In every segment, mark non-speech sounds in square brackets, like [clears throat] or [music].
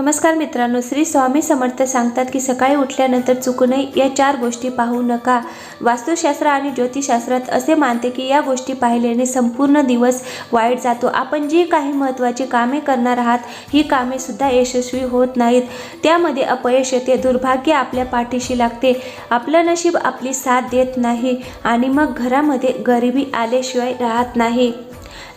नमस्कार मित्रांनो श्री स्वामी समर्थ सांगतात की सकाळी उठल्यानंतर चुकूनही या चार गोष्टी पाहू नका. वास्तुशास्त्र आणि ज्योतिषशास्त्रात असे मानते की या गोष्टी पाहिल्याने संपूर्ण दिवस वाईट जातो. आपण जी काही महत्त्वाची कामे करणार आहात ही कामेसुद्धा यशस्वी होत नाहीत. त्यामध्ये अपयश येते दुर्भाग्य आपल्या पाठीशी लागते. आपलं नशीब आपली साथ देत नाही आणि मग घरामध्ये गरिबी आल्याशिवाय राहत नाही.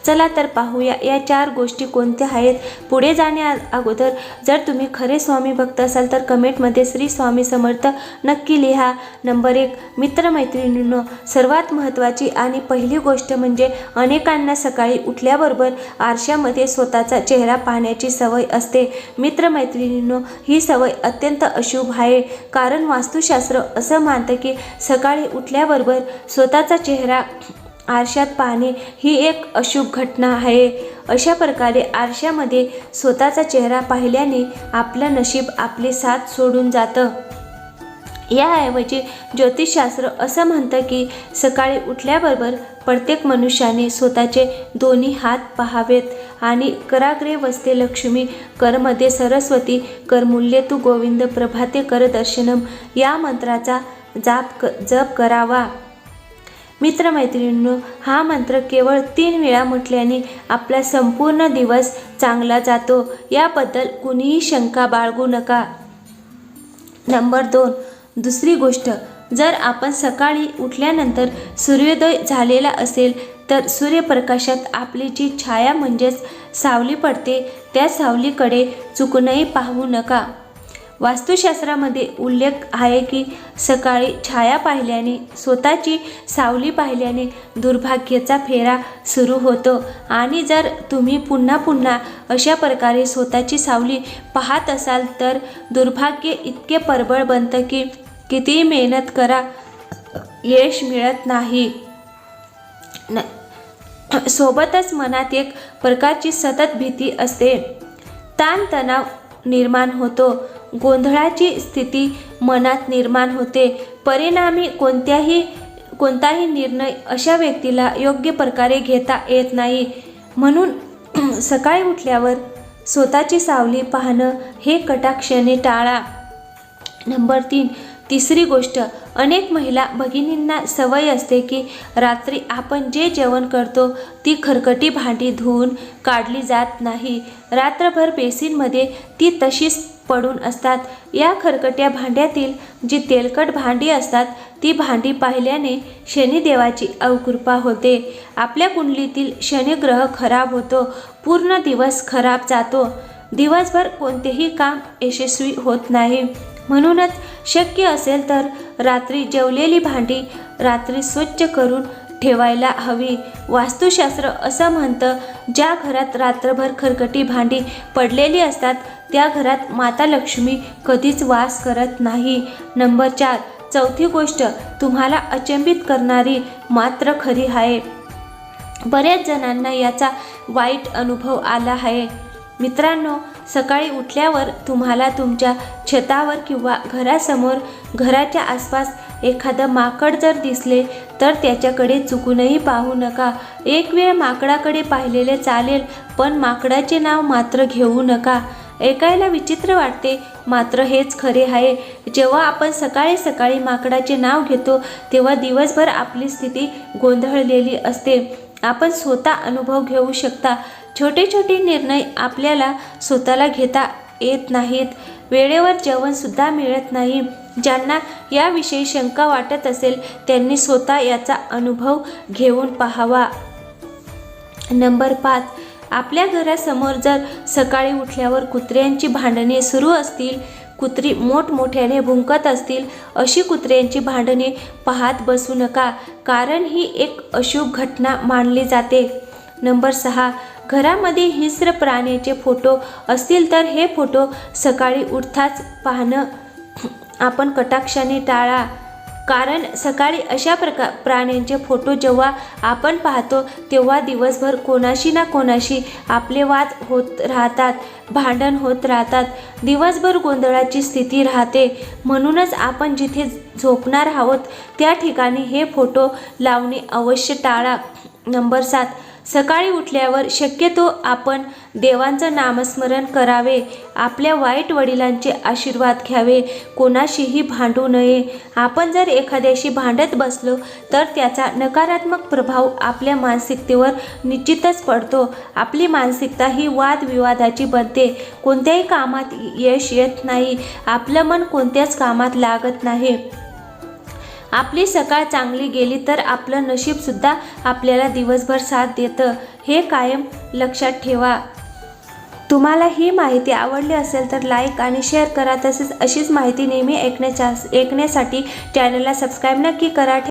चला तर पाहूया या चार गोष्टी कोणत्या आहेत? पुढे जाण्या अगोदर जर तुम्ही खरे स्वामी भक्त असाल तर कमेंटमध्ये श्री स्वामी समर्थ नक्की लिहा. नंबर एक मित्रमैत्रिणींनो सर्वात महत्त्वाची आणि पहिली गोष्ट म्हणजे अनेकांना सकाळी उठल्याबरोबर आरशामध्ये स्वतःचा चेहरा पाहण्याची सवय असते. मित्रमैत्रिणींनो ही सवय अत्यंत अशुभ आहे. कारण वास्तुशास्त्र असं मानतं की सकाळी उठल्याबरोबर स्वतःचा चेहरा आरशात पाहणे ही एक अशुभ घटना आहे. अशा प्रकारे आरशामध्ये स्वतःचा चेहरा पाहिल्याने आपलं नशीब आपले साथ सोडून जातं. याऐवजी ज्योतिषशास्त्र असं म्हणतं की सकाळी उठल्याबरोबर प्रत्येक मनुष्याने स्वतःचे दोन्ही हात पहावेत आणि कराग्रे वसते लक्ष्मी करमध्ये सरस्वती करमूल्य तू गोविंद प्रभाते करदर्शनम या मंत्राचा जाप क जप करावा. मित्रमैत्रिणींनो हा मंत्र केवळ तीन वेळा म्हटल्याने आपला संपूर्ण दिवस चांगला जातो. याबद्दल कुणीही शंका बाळगू नका. नंबर दोन. दुसरी गोष्ट जर आपण सकाळी उठल्यानंतर सूर्योदय झालेला असेल तर सूर्यप्रकाशात आपली जी छाया म्हणजेच सावली पडते त्या सावलीकडे चुकूनही पाहू नका. वास्तुशास्त्रामध्ये उल्लेख आहे की सकाळी छाया पाहिल्याने स्वतःची सावली पाहिल्याने दुर्भाग्याचा फेरा सुरू होतो. आणि जर तुम्ही पुन्हा पुन्हा अशा प्रकारे स्वतःची सावली पाहत असाल तर दुर्भाग्य इतके परबळ बनतं की कितीही मेहनत करा यश मिळत नाही. न सोबतच मनात एक प्रकारची सतत भीती असते. ताणतणाव निर्माण होतो. गोंधळाची स्थिती मनात निर्माण होते. परिणामी कोणत्याही कोणताही निर्णय अशा व्यक्तीला योग्य प्रकारे घेता येत नाही. म्हणून [clears throat] सकाळी उठल्यावर स्वतःची सावली पाहणं हे कटाक्षाने टाळा. नंबर तीन तिसरी गोष्ट अनेक महिला भगिनींना सवय असते की रात्री आपण जे जेवण करतो ती खरकटी भांडी धुवून काढली जात नाही. रात्रभर बेसिनमध्ये ती तशीच पडून असतात. या खरकट्या भांड्यातील जी तेलकट भांडी असतात ती भांडी पाहिल्याने शनिदेवाची अवकृपा होते. आपल्या कुंडलीतील शनिग्रह खराब होतो पूर्ण दिवस खराब जातो. दिवसभर कोणतेही काम यशस्वी होत नाही. म्हणूनच शक्य असेल तर रात्री जेवलेली भांडी रात्री स्वच्छ करून ठेवायला हवी. वास्तुशास्त्र असं म्हणतं ज्या घरात रात्रभर खरकटी भांडी पडलेली असतात त्या घरात माता लक्ष्मी कधीच वास करत नाही. नंबर चार चौथी गोष्ट तुम्हाला अचंबित करणारी मात्र खरी आहे. बऱ्याच जणांना याचा वाईट अनुभव आला आहे. मित्रांनो सकाळी उठल्यावर तुम्हाला तुमच्या छतावर किंवा घरासमोर घराच्या आसपास एखादं माकड जर दिसले तर त्याच्याकडे चुकूनही पाहू नका. एक वेळ माकडाकडे पाहिलेले चालेल पण माकडाचे नाव मात्र घेऊ नका. ऐकायला विचित्र वाटते मात्र हेच खरे आहे. जेव्हा आपण सकाळी सकाळी माकडाचे नाव घेतो तेव्हा दिवसभर आपली स्थिती गोंधळलेली असते. आपण स्वतः अनुभव घेऊ शकता. छोटे छोटे निर्णय आपल्याला स्वतःला घेता येत नाहीत. वेळेवर जेवणसुद्धा मिळत नाही. ज्यांना याविषयी शंका वाटत असेल त्यांनी स्वतः याचा अनुभव घेऊन पाहावा. नंबर पाच. आपल्या घरासमोर जर सकाळी उठल्यावर कुत्र्यांची भांडणे सुरू असतील कुत्री मोठमोठ्याने भुंकत असतील अशी कुत्र्यांची भांडणे पाहत बसू नका कारण ही एक अशुभ घटना मानली जाते. नंबर सहा घरामध्ये हिंस्र प्राण्याचे फोटो असतील तर हे फोटो सकाळी उठताच पाहणं आपण कटाक्षाने टाळा. कारण सकाळी अशा प्रका प्राण्यांचे फोटो जेव्हा आपण पाहतो तेव्हा दिवसभर कोणाशी ना कोणाशी आपले वाद होत राहतात भांडण होत राहतात. दिवसभर गोंधळाची स्थिती राहते. म्हणूनच आपण जिथे झोपणार आहोत त्या ठिकाणी हे फोटो लावणे अवश्य टाळा. नंबर सात सकाळी उठल्यावर शक्यतो आपण देवांचं नामस्मरण करावे आपल्या वाईट वडिलांचे आशीर्वाद घ्यावे कोणाशीही भांडू नये. आपण जर एखाद्याशी भांडत बसलो तर त्याचा नकारात्मक प्रभाव आपल्या मानसिकतेवर निश्चितच पडतो. आपली मानसिकता ही वादविवादाची बनते. कोणत्याही कामात यश येत नाही. आपलं मन कोणत्याच कामात लागत नाही. आपली सकाळ चांगली गेली तर आपलं नशीबसुद्धा आपल्याला दिवसभर साथ देतं. हे कायम लक्षात ठेवा. तुम्हाला ही माहिती आवडली असेल तर लाईक आणि शेअर करा. तसेच अशीच माहिती नेहमी ऐकण्याच्या ऐकण्यासाठी चॅनलला सबस्क्राईब नक्की करा.